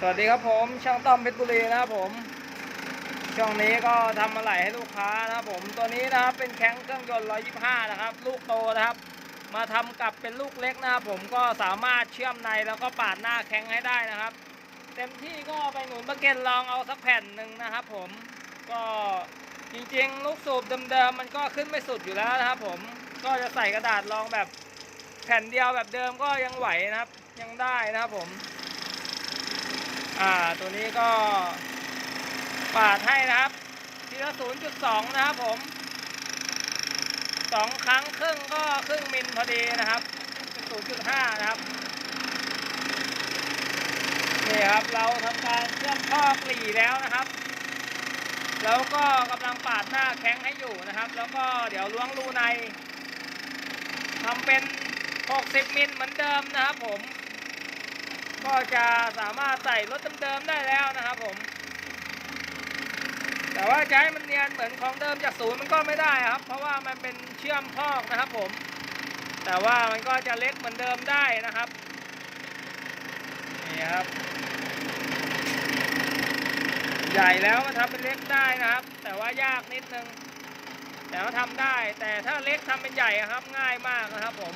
สวัสดีครับผมช่างต้อมเพชรบุรีนะครับผม ช่วงนี้ก็ทำอะไหล่ให้ลูกค้านะครับผมตัวนี้นะครับเป็นแข้งเครื่องยนต์ 125 นะครับ ลูกโตนะครับ มาทำกลับเป็นลูกเล็กนะครับผมก็สามารถเชื่อมในแล้วก็ปาดหน้าแข้งให้ได้นะครับ เต็มที่ก็ไปหนุนประเก็นลองเอาสักแผ่นหนึ่งนะครับผมก็จริงๆ ลูกสูบเดิมๆมันก็ขึ้นไม่สุดอยู่แล้วนะครับผมก็จะใส่กระดาษรองแบบแผ่นเดียวแบบเดิมก็ยังไหวนะครับ ยังได้นะครับผม อ่าตัวนี้ก็ปาดให้นะครับ ทีละ 0.2 นะครับผมสองครั้งครึ่งก็ครึ่งมิลพอดีนะครับ 0.5 นะครับ นี่ครับเราทำการเชื่อมท่อกลี่แล้วนะครับ แล้วก็กำลังปาดหน้าแข้งให้อยู่นะครับ แล้วก็เดี๋ยวล้วงรูในทำเป็น 60 มิลเหมือนเดิมนะครับผม ก็จะสามารถใส่รถเดิมๆได้แล้วนะครับผม แต่ว่าจะให้มันเนียนเหมือนของเดิมจากศูนย์มันก็ไม่ได้ครับ เพราะว่ามันเป็นเชื่อมพอกนะครับผม แต่ว่ามันก็จะเล็กเหมือนเดิมได้นะครับนี่ครับ ใหญ่แล้วมันทำเป็นเล็กได้นะครับ แต่ว่ายากนิดนึงแต่ว่าทำได้ แต่ถ้าเล็กทำเป็นใหญ่ครับง่ายมากนะครับผม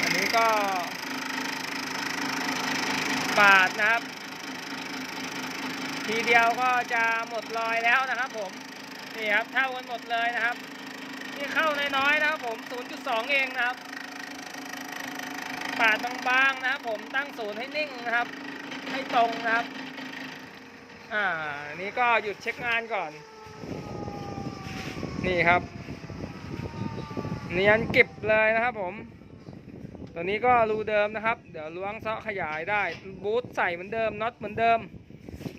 อันนี้ ก็ปาดนะครับ ทีเดียวก็จะหมดรอยแล้วนะครับผมนี่ครับเท่ากันหมดเลยนะครับนี่เข้าน้อยๆนะครับผม 0.2 เองนะครับ ปาดบางๆนะครับผมตั้งศูนย์ให้นิ่งนะครับ ให้ตรงนะครับ อ่านนี้ก็หยุดเช็คงานก่อน นี่ครับเนียนเก็บเลยนะครับผม ตัวนี้ก็รูเดิมนะครับ เดี๋ยวล้วงเซาะขยายได้ บูทใส่เหมือนเดิมน็อตเหมือนเดิม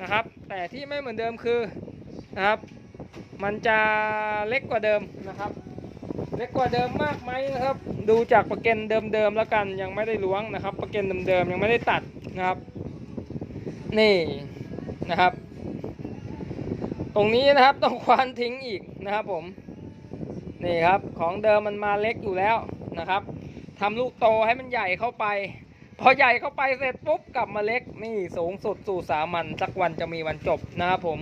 นะครับ แต่ที่ไม่เหมือนเดิมคือนะครับ มันจะเล็กกว่าเดิมนะครับ เล็กกว่าเดิมมากไหมนะครับ ดูจากประเก็นเดิมๆแล้วกันยังไม่ได้ล้วงนะครับ ประเก็นเดิมๆยังไม่ได้ตัดนะครับ นี่นะครับ ตรงนี้นะครับต้องควานทิ้งอีกนะครับผมนี่ครับของเดิมมันมาเล็กอยู่แล้วนะครับ ทำลูกโตให้มันใหญ่เข้าไป พอใหญ่เข้าไปเสร็จปุ๊บกลับมาเล็กนี่สูงสุดสู่สามัญสักวันจะมีวันจบนะครับผม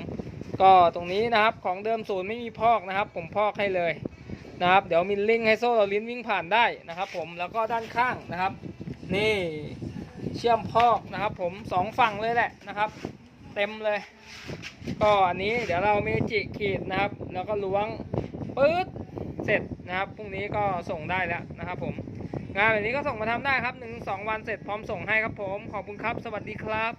ก็ตรงนี้นะครับของเดิมศูนย์ไม่มีพอกนะครับ ผมพอกให้เลยนะครับ เดี๋ยวมิลลิ่งให้โซ่เราลิ้นวิ่งผ่านได้นะครับ ผมแล้วก็ด้านข้างนะครับ นี่เชื่อมพอกนะครับ ผมสองฝั่งเลยแหละนะครับ เต็มเลย ก็อันนี้เดี๋ยวเราเมจิขีดนะครับ แล้วก็ล้วงปื๊ด เสร็จนะครับพรุ่งนี้ก็ส่งได้แล้วนะครับผมงานแบบนี้ก็ส่งมาทำได้ครับหนึ่งสองวันเสร็จพร้อมส่งให้ครับผม ขอบคุณครับ สวัสดีครับ